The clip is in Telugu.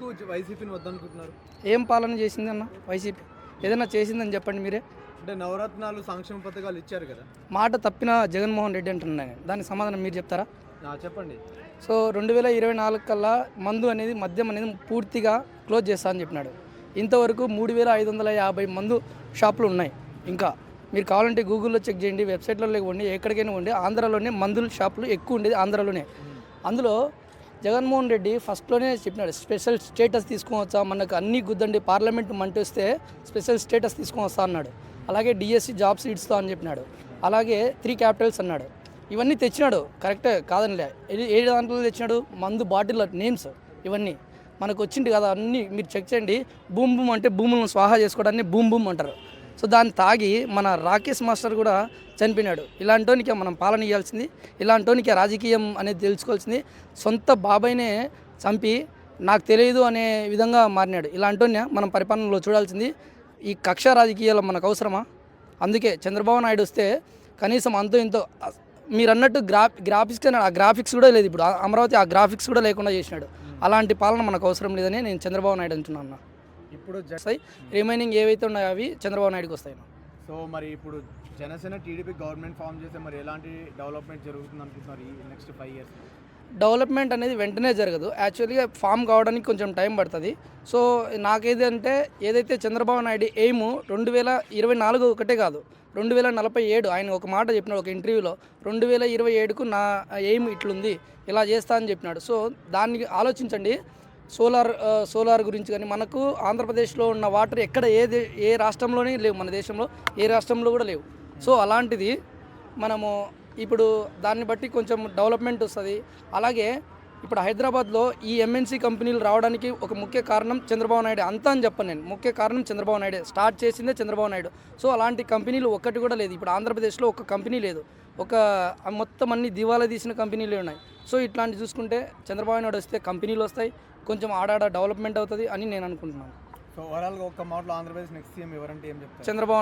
ఎందుకు వైసీపీని వద్దనుకుంటున్నారు? ఏం పాలన చేసింది అన్న వైసీపీ? ఏదైనా చేసిందని చెప్పండి మీరే. అంటే నవరత్నాలు సంక్షేమ పథకాలు ఇచ్చారు కదా? మాట తప్పిన జగన్మోహన్ రెడ్డి అంటున్నాను దానికి సమాధానం మీరు చెప్తారా? చెప్పండి. సో రెండు వేల ఇరవై నాలుగు కల్లా మందు అనేది మద్యం అనేది పూర్తిగా క్లోజ్ చేస్తా అని చెప్పినాడు. ఇంతవరకు మూడు వేల ఐదు వందల యాభై మందు షాపులు ఉన్నాయి. ఇంకా మీరు కావాలంటే గూగుల్లో చెక్ చేయండి వెబ్సైట్లలో ఇవ్వండి ఎక్కడికైనా ఉండి ఆంధ్రాలోనే మందుల షాపులు ఎక్కువ ఉండేది ఆంధ్రాలోనే. అందులో జగన్మోహన్ రెడ్డి ఫస్ట్లోనే చెప్పినాడు స్పెషల్ స్టేటస్ తీసుకొని మనకు అన్ని గుద్దండి పార్లమెంట్ మంటేస్తే స్పెషల్ స్టేటస్ తీసుకొని వస్తా అన్నాడు. అలాగే డిఎస్సి జాబ్ సీట్స్తో అని చెప్పినాడు. అలాగే త్రీ క్యాపిటల్స్ అన్నాడు. ఇవన్నీ తెచ్చినాడు కరెక్టే కాదనిలే. ఏ- ఏ దాంట్లో తెచ్చినాడు? మందు బాటిల్ నేమ్స్ ఇవన్నీ. మనకు వచ్చింది కదా అన్నీ మీరు చెక్ చేయండి. బూమ్ బూమ్ అంటే భూములను స్వాహా చేసుకోవడాన్ని బూమ్ బూమ్ అంటారు. సో దాన్ని తాగి మన రాకేష్ మాస్టర్ కూడా చనిపోయినాడు. ఇలాంటోనికే మనం పాలన ఇవ్వాల్సింది ఇలాంటోనికే రాజకీయం అనేది తెలుసుకోవాల్సింది. సొంత బాబాయ్నే చంపి నాకు తెలియదు అనే విధంగా మారినాడు. ఇలాంటోనే మనం పరిపాలనలో చూడాల్సింది. ఈ కక్ష రాజకీయాలు మనకు అవసరమా? అందుకే చంద్రబాబు నాయుడు వస్తే కనీసం అంతో ఇంతో మీరు అన్నట్టు గ్రా గ్రాఫిక్స్ ఆ గ్రాఫిక్స్ కూడా లేదు ఇప్పుడు. ఆ అమరావతి ఆ గ్రాఫిక్స్ కూడా లేకుండా చేసినాడు. అలాంటి పాలన మనకు అవసరం లేదని నేను చంద్రబాబు నాయుడు అంటున్నాను ఇప్పుడు వస్తాయి. రిమైనింగ్ ఏవైతే ఉన్నాయో అవి చంద్రబాబు నాయుడుకి వస్తాయి. సో మరి ఇప్పుడు జనసేన టీడీపీ గవర్నమెంట్ ఫామ్ చేస్తే మరి ఎలాంటి డెవలప్మెంట్ జరుగుతుంది అనుకుంటున్నారు ఈ నెక్స్ట్ ఫైవ్ ఇయర్స్? డెవలప్మెంట్ అనేది వెంటనే జరగదు. యాక్చువల్గా ఫామ్ కావడానికి కొంచెం టైం పడుతుంది. సో నాకేదంటే ఏదైతే చంద్రబాబు నాయుడు ఎయిమ్ రెండు వేల ఇరవై నాలుగు ఒకటే కాదు రెండు వేల నలభై ఏడు ఆయన ఒక మాట చెప్పినాడు ఒక ఇంటర్వ్యూలో రెండు వేల ఇరవై ఏడుకు నా ఎయిమ్ ఇట్లుంది ఇలా చేస్తా అని చెప్పినాడు. సో దాన్ని ఆలోచించండి. సోలార్ సోలార్ గురించి కానీ మనకు ఆంధ్రప్రదేశ్లో ఉన్న వాటర్ ఎక్కడ ఏ ఏ రాష్ట్రంలోనే లేవు మన దేశంలో ఏ రాష్ట్రంలో కూడా లేవు. సో అలాంటిది మనము ఇప్పుడు దాన్ని బట్టి కొంచెం డెవలప్మెంట్ వస్తుంది. అలాగే ఇప్పుడు హైదరాబాద్లో ఈ ఎంఎన్సీ కంపెనీలు రావడానికి ఒక ముఖ్య కారణం చంద్రబాబు నాయుడు. అంతా అని చెప్పను నేను. ముఖ్య కారణం చంద్రబాబు నాయుడు. స్టార్ట్ చేసిందే చంద్రబాబు నాయుడు. సో అలాంటి కంపెనీలు ఒక్కటి కూడా లేదు. ఇప్పుడు ఆంధ్రప్రదేశ్లో ఒక కంపెనీ లేదు. ఒక మొత్తం అన్ని దివాలా తీసిన కంపెనీలే ఉన్నాయి. సో ఇట్లాంటి చూసుకుంటే చంద్రబాబు నాయుడు వస్తే కంపెనీలు వస్తాయి. కొంచెం ఆడాడ డెవలప్మెంట్ అవుతుంది అని నేను అనుకుంటున్నాను. సో ఓవరాల్గా ఒక్క మాటలో ఆంధ్రప్రదేశ్ నెక్స్ట్ సీఎం ఎవరంటే ఏం చెప్తారు? చంద్రబాబు